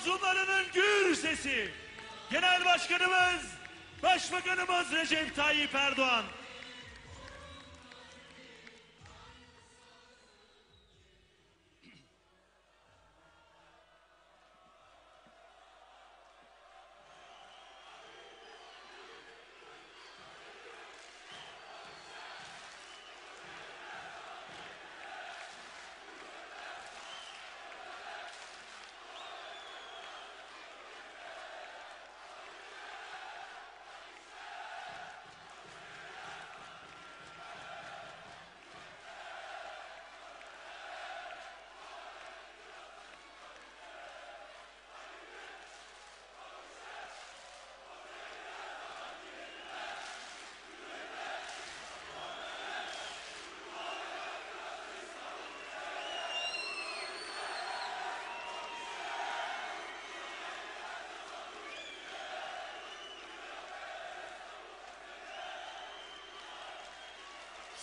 mazlumlarının gür sesi. Genel Başkanımız, Başbakanımız Recep Tayyip Erdoğan.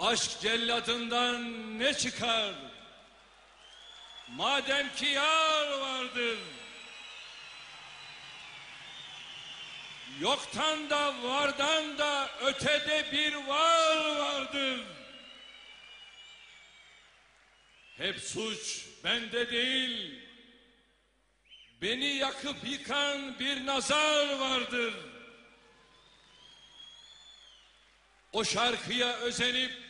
Aşk celladından ne çıkar? Madem ki yar vardır. Yoktan da vardan da ötede bir var vardır. Hep suç bende değil. Beni yakıp yıkan bir nazar vardır. O şarkıya özenip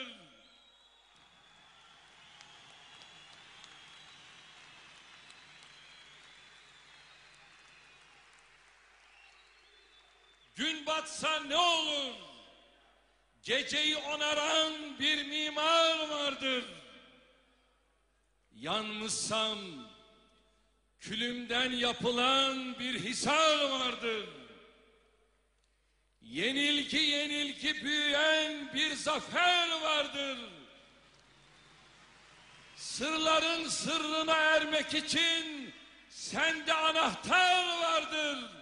Gün batsa ne olur? Geceyi onaran bir mimar vardır. Yanmışsam külümden yapılan bir hisar vardır. Yenilgi yenilgi büyüyen bir zafer vardır. Sırların sırrına ermek için sende anahtar vardır.